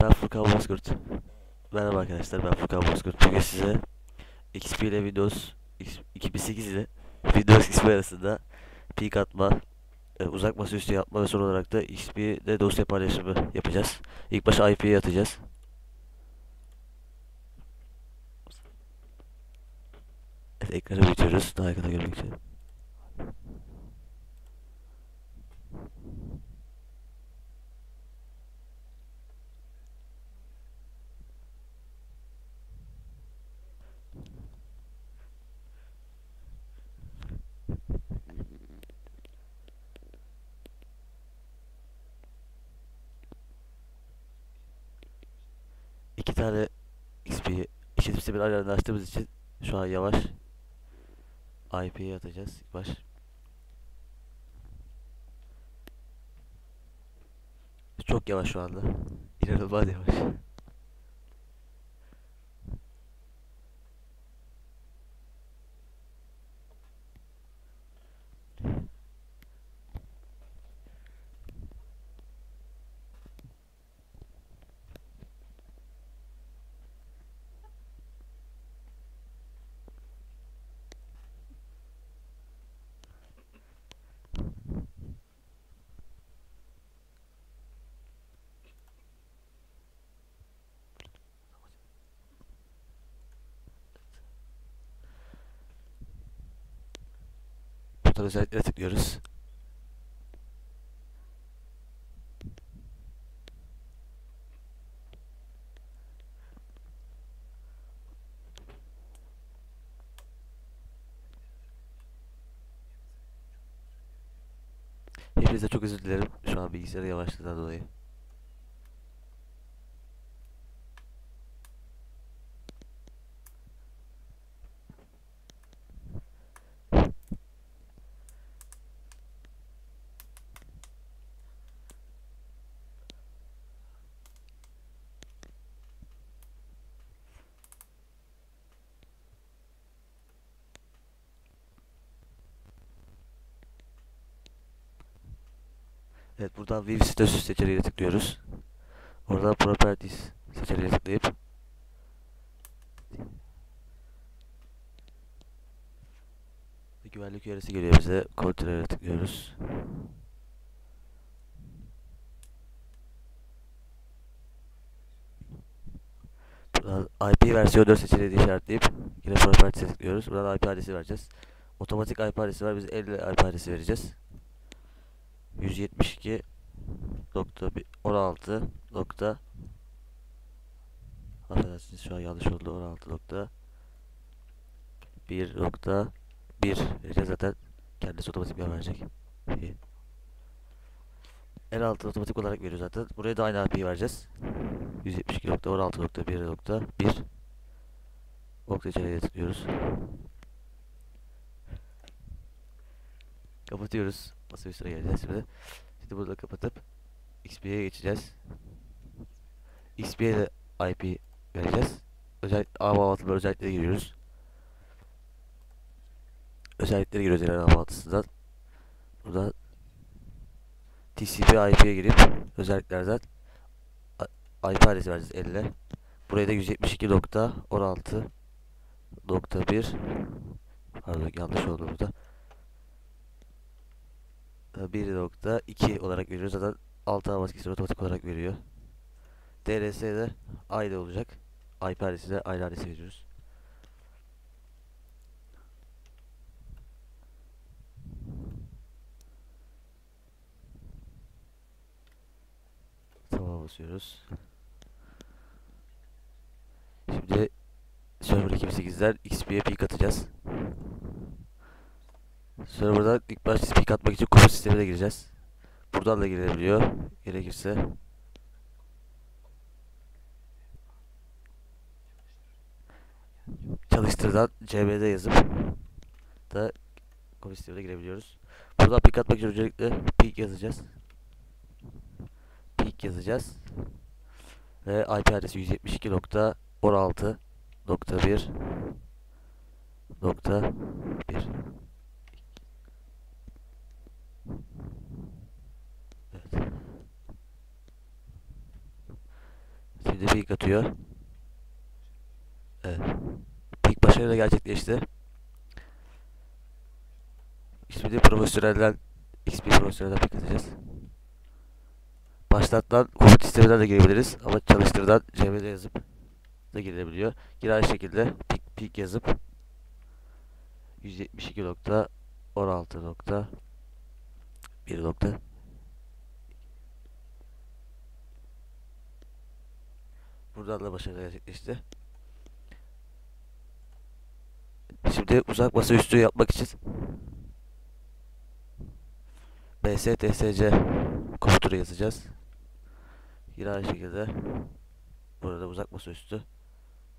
Ben Furkan Bozkurt. Merhaba arkadaşlar ben Furkan Bozkurt. Bugün size XP ile Windows X- 2008 ile Windows XP arasında peek atma, e, uzak masaüstü yapma ve son olarak da XP'de dosya paylaşımı yapacağız. İlk başa IP'ye atacağız. Evet, ekranı büyütüyoruz daha yakında görmek için. İki tane XP'yi işletim sistemini aynı anda açtığımız için şu an yavaş IP'ye atacağız baş. Çok yavaş şu anda. İnanılmaz yavaş. Buradan özelliklere tıklıyoruz. Hepinize çok özür dilerim. Şu an bilgisayarı yavaşladığından dolayı. Evet buradan View Status seçeneğine tıklıyoruz. Oradan Properties seçeneğine tıklayıp güvenlik uyarısı geliyor bize. Kontrol'e tıklıyoruz. Buradan IP versiyon 4 seçeneğini işaretleyip yine Properties'e tıklıyoruz. Buradan IP adresi vereceğiz. Otomatik IP adresi var. Biz 50 IP adresi vereceğiz. 172 nokta 16 nokta. Affedersiniz şu an yanlış oldu. 16 nokta. 1 nokta 1 vereceğiz zaten kendisi otomatik bir verecek. En altı otomatik olarak veriyor zaten. Buraya da aynı IP'yi vereceğiz. 172 nokta 16 nokta 1 nokta 1 nokta içeriye tıklıyoruz. Kapatıyoruz masa üstüne geleceğiz şimdi şimdi burada kapatıp XP'ye geçeceğiz. XP'ye de IP vereceğiz. Özel ağ bağlantıları özelliklere giriyoruz. Özelliklere giriyoruz yani ağ bağlantısından burada TCP IP'ye girip özelliklerden a- IP adresi vereceğiz 50 buraya da 172.16.1 pardon yanlış oldu burada 1.2 olarak veriyor. Zaten altı hava maskesi otomatik olarak veriyor. DRS de aynı olacak. IP adresi de aynı adresi veriyoruz. Tamam basıyoruz. Şimdi Server 2008'den XP'ye peak atacağız. Server'dan ilk başta peak atmak için komut sistemine gireceğiz. Buradan da girebiliyor. Gerekirse. Çalıştırdan CMD yazıp da komut sistemine girebiliyoruz. Buradan peak atmak için öncelikle peak yazacağız. Peak yazacağız. Ve IP adresi 172.16.1 nokta 1 Evet. Şimdi ping atıyor. Evet. Ping başarıyla gerçekleşti. Şimdi profesyonelden XP profesyonelden ping atacağız. Başlattan komut sisteminden de girebiliriz ama çalıştırdan CMD yazıp da girilebiliyor. Aynı şekilde ping, ping yazıp 172 nokta 16 nokta 1 nokta Buradan da başarılı gerçekleşti. Şimdi uzak masa üstü yapmak için BSTSC komutunu yazacağız. Yine aynı şekilde burada uzak masa üstü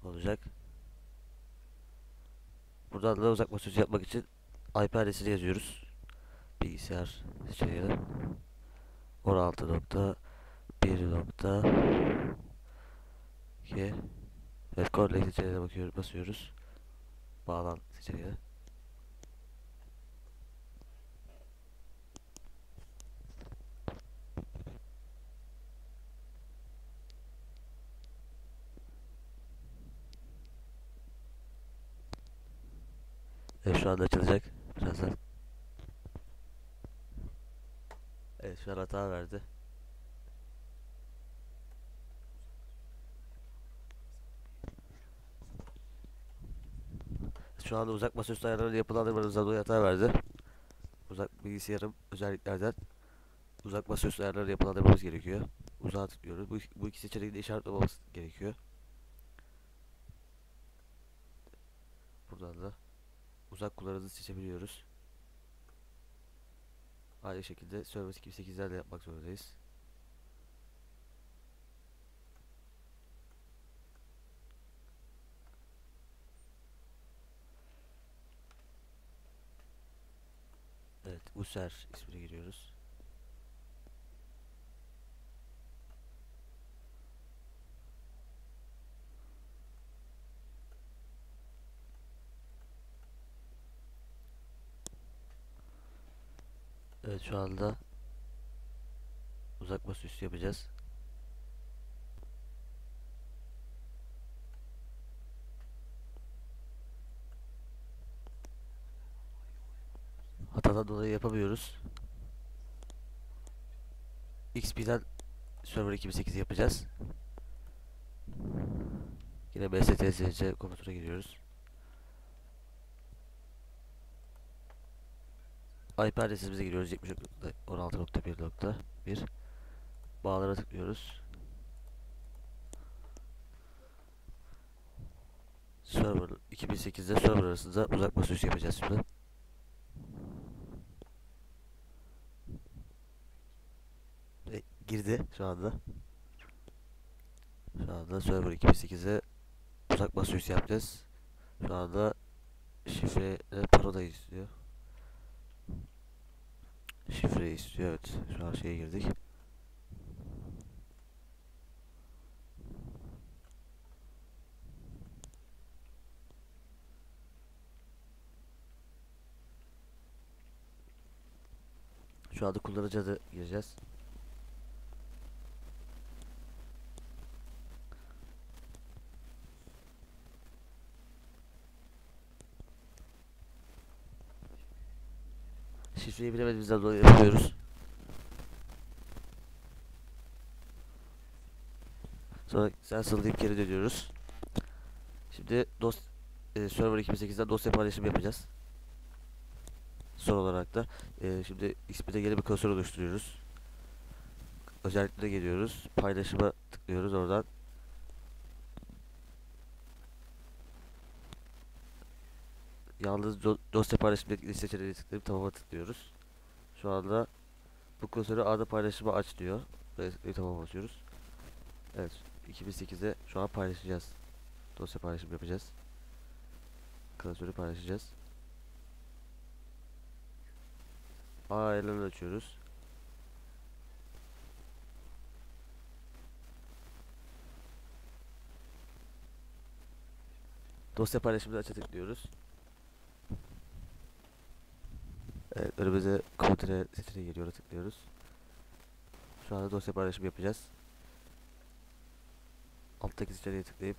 olacak. Buradan da uzak masa üstü yapmak için IP adresini yazıyoruz. Bilgisayar seçeneğine 16 nokta 1 nokta 2 Evet Corelate seçeneğine bakıyoruz, basıyoruz. Bağlan seçeneğine. Evet şu anda açılacak. Birazdan. Evet şu an hata verdi. Şu anda uzak masaüstü ayarlarıyla yapılandırmanızda dolayı hata verdi. Uzak bilgisayarım özelliklerden uzak masaüstü ayarları yapılandırmamız gerekiyor. Uzağa tıklıyoruz. Bu, bu iki seçeneği de işaretlememiz gerekiyor. Buradan da uzak kullanıcı seçebiliyoruz. Aynı şekilde Service 2008'lerle yapmak zorundayız. Evet, User ismine giriyoruz. Evet şu anda uzak masaüstü yapacağız. Hatadan dolayı yapamıyoruz. XP'den Server 2008 yapacağız. Yine BSTSC komutuna giriyoruz. IP adresimize giriyoruz 70.16.1.1 Bağlara tıklıyoruz. Server 2008'de server arasında uzak masaüstü yapacağız şimdi. E, girdi şu anda. Şu anda server 2008'e uzak masaüstü yapacağız. Şu anda şifre e, parola istiyor. Şifreyi istiyor evet. Şu an şeye girdik. Şu anda kullanıcı adı gireceğiz. Şifreyi bilemediğimizden dolayı yapıyoruz. Sonra cancel deyip geri dönüyoruz. Şimdi dos e, server 2008'den dosya paylaşımı yapacağız. Son olarak da e, şimdi XP'de yeni bir klasör oluşturuyoruz. Özelliklere geliyoruz. Paylaşıma tıklıyoruz oradan. Yalnız do dosya paylaşımdaki seçeneği tıklayıp tamama tıklıyoruz. Şu anda bu klasörü A'da paylaşıma aç diyor. Ve tamam basıyoruz. Evet 2008'de şu an paylaşacağız. Dosya paylaşım yapacağız. Klasörü paylaşacağız. Ayarlarını açıyoruz. Dosya paylaşımını aça tıklıyoruz. Evet, önümüze kontrol seçeneği geliyor, tıklıyoruz. Şu anda dosya paylaşımı yapacağız. alttaki seçeneğe tıklayıp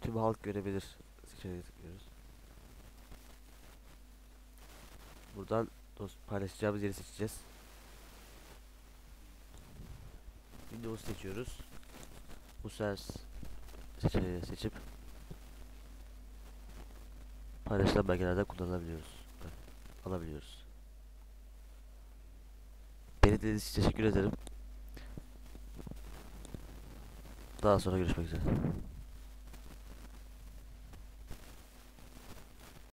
tüm halk görebilir seçeneğe tıklıyoruz. Buradan paylaşacağımız yeri seçeceğiz. Windows seçiyoruz. Bu seçeneği seçip paylaşılan belgelerde kullanabiliyoruz. Alabiliyoruz. Beni dinlediğiniz için teşekkür ederim. Daha sonra görüşmek üzere.